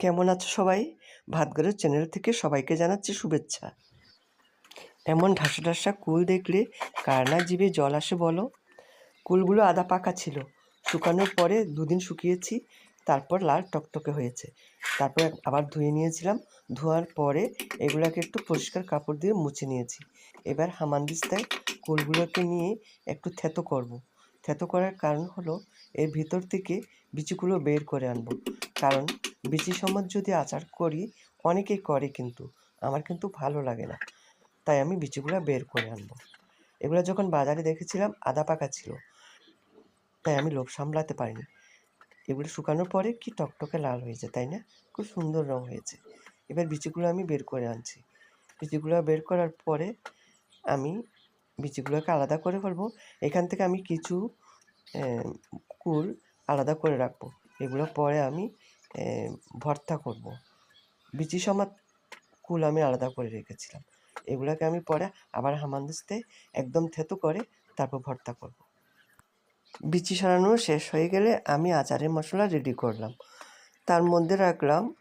কেমন আছো সবাই? ভাতঘরের চ্যানেল থেকে সবাইকে জানাচ্ছি শুভেচ্ছা। এমন ঢাসা ঢাসা কুল দেখলে কার না জিভে জল আসে বলো? কুলগুলো আদা পাকা ছিল। শুকানোর পরে দুদিন শুকিয়েছি, তারপর লাল টকটকে হয়েছে। তারপর আবার ধুয়ে নিয়েছিলাম। ধোয়ার পরে এগুলোকে একটু পরিষ্কার কাপড় দিয়ে মুছে নিয়েছি। এবার হামানদিস্তায় কুলগুলোকে নিয়ে একটু থেতো করব। থেতো করার কারণ হলো এর ভিতর থেকে বিচিগুলো বের করে আনব। কারণ বিচি সমেত যদি আচার করি, অনেকেই করে কিন্তু। আমার কিন্তু ভালো লাগে না। তাই আমি বিচিগুলো বের করে আনব। এগুলো যখন বাজারে দেখেছিলাম, আদা পাকা ছিল। তাই আমি লোভ সামলাতে পারিনি। এগুলো শুকানোর পরে কি টকটকে লাল হয়েছে, তাই না? খুব সুন্দর রং হয়েছে। এবার বিচিগুলো আমি বের করে আনছি। বিচিগুলো বের করার পরে আমি বিচিগুলোকে আলাদা করে ফেলব। এখান থেকে আমি কিছু কুল আলাদা করে রাখব। এগুলো পরে আমি ভর্তা করব। বিচি সমাত কুল আমি আলাদা করে রেখেছিলাম। এগুলোকে আমি পরে আবার হামানদিস্তে একদম থেতো করে তারপর ভর্তা করব। বিচি সরানো শেষ হয়ে গেলে আমি আচারের মশলা রেডি করলাম। তার মধ্যে রাখলাম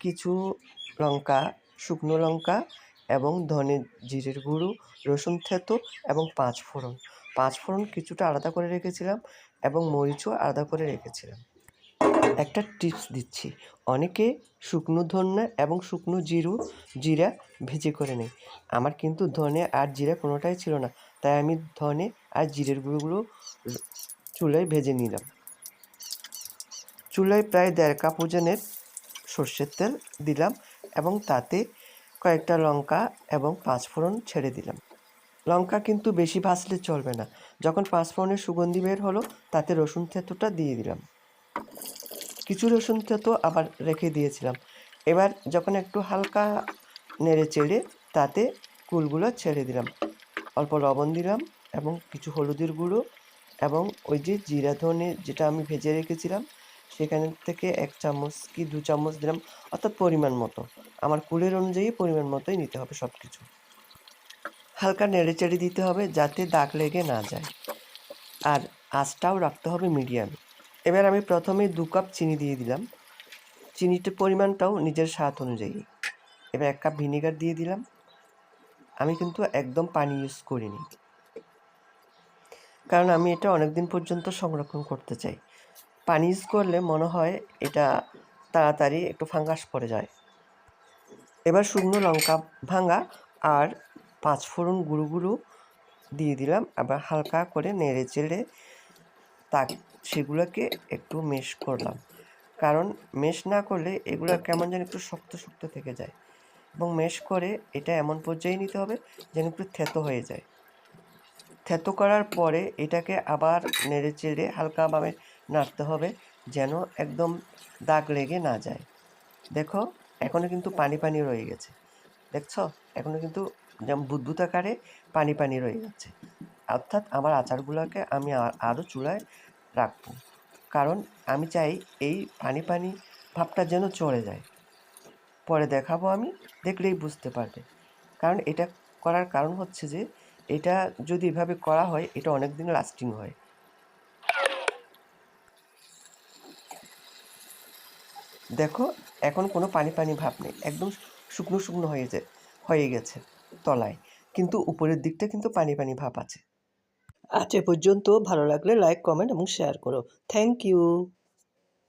কিছু লঙ্কা, শুকনো লঙ্কা এবং ধনে জিরের গুঁড়ো, রসুন থেতো এবং পাঁচ ফোড়ন। পাঁচ ফোড়ন কিছুটা আলাদা করে রেখেছিলাম এবং মরিচও আলাদা করে রেখেছিলাম। একটা টিপস দিচ্ছি। অনেকে শুকনো ধনে এবং শুকনো জিরু, জিরা ভেজে করে নেয়। আমার কিন্তু ধনে আর জিরা কোনোটাই ছিল না, তাই আমি ধনে আর জিরের গুঁড়োগুলো চুলায় ভেজে নিলাম। চুলায় প্রায় দেড় কাপ ওজনের সর্ষের তেল দিলাম এবং তাতে কয়েকটা লঙ্কা এবং পাঁচফোড়ন ছেড়ে দিলাম। লঙ্কা কিন্তু বেশি ভাসলে চলবে না। যখন পাঁচফোড়নের সুগন্ধি বের হলো, তাতে রসুন থেতোটা দিয়ে দিলাম। কিছু রসুন তো আবার রেখে দিয়েছিলাম। এবার যখন একটু হালকা নেড়ে চেড়ে তাতে কুলগুলো ছেড়ে দিলাম। অল্প লবণ দিলাম এবং কিছু হলুদের গুঁড়ো এবং ওই যে জিরা ধনে যেটা আমি ভেজে রেখেছিলাম, সেখান থেকে এক চামচ কি দু চামচ দিলাম, অর্থাৎ পরিমাণ মতো। আমার কুলের অনুযায়ী পরিমাণ মতোই নিতে হবে সব কিছু হালকা নেড়ে চেড়ে দিতে হবে যাতে দাগ লেগে না যায়। আর আঁচটাও রাখতে হবে মিডিয়ামে। এবার আমি প্রথমে দু কাপ চিনি দিয়ে দিলাম। চিনিটার পরিমাণটাও নিজের স্বাদ অনুযায়ী। এবার এক কাপ ভিনেগার দিয়ে দিলাম। আমি কিন্তু একদম পানি ইউজ করিনি। কারণ আমি এটা অনেক দিন পর্যন্ত সংরক্ষণ করতে চাই। পানি ইউজ করলে মনে হয় এটা তাড়াতাড়ি একটু ফাঙ্গাস পড়ে যায়। এবার শুকনো লঙ্কা ভাঙা আর পাঁচ ফোড়ন গুঁড়ো গুঁড়ো দিয়ে দিলাম। আবার হালকা করে নেড়ে চেড়ে তা সেগুলোকে একটু মেশ করলাম। কারণ মেশ না করলে এগুলো কেমন যেন একটু শক্ত শক্ত থেকে যায় এবং মেশ করে এটা এমন পর্যায়ে নিতে হবে যেন একটু থেতো হয়ে যায়। থেতো করার পরে এটাকে আবার নেড়ে চেড়ে হালকাভাবে নাড়তে হবে যেন একদম দাগ লেগে না যায়। দেখো এখনও কিন্তু পানি পানি রয়ে গেছে। দেখছ? এখনও কিন্তু যেমন বুদ্বুত আকারে পানি পানি রয়ে যাচ্ছে অর্থাৎ আমার আচারগুলোকে আমি আরও চুলায় রাখব। কারণ আমি চাই এই পানি পানি ভাবটা যেন চলে যায়। পরে দেখাবো আমি, দেখলেই বুঝতে পারবে। কারণ এটা করার কারণ হচ্ছে যে, এটা যদি এভাবে করা হয়, এটা অনেক দিন লাস্টিং হয়। দেখো, এখন কোনো পানি পানি ভাব নেই। একদম শুকনো শুকনো হয়ে যায় হয়ে গেছে তলায়। কিন্তু উপরের দিকটা কিন্তু পানি পানি ভাব আছে। আজ এ পর্যন্ত ভালো লাগলে লাইক কমেন্ট এবং শেয়ার করো। Thank you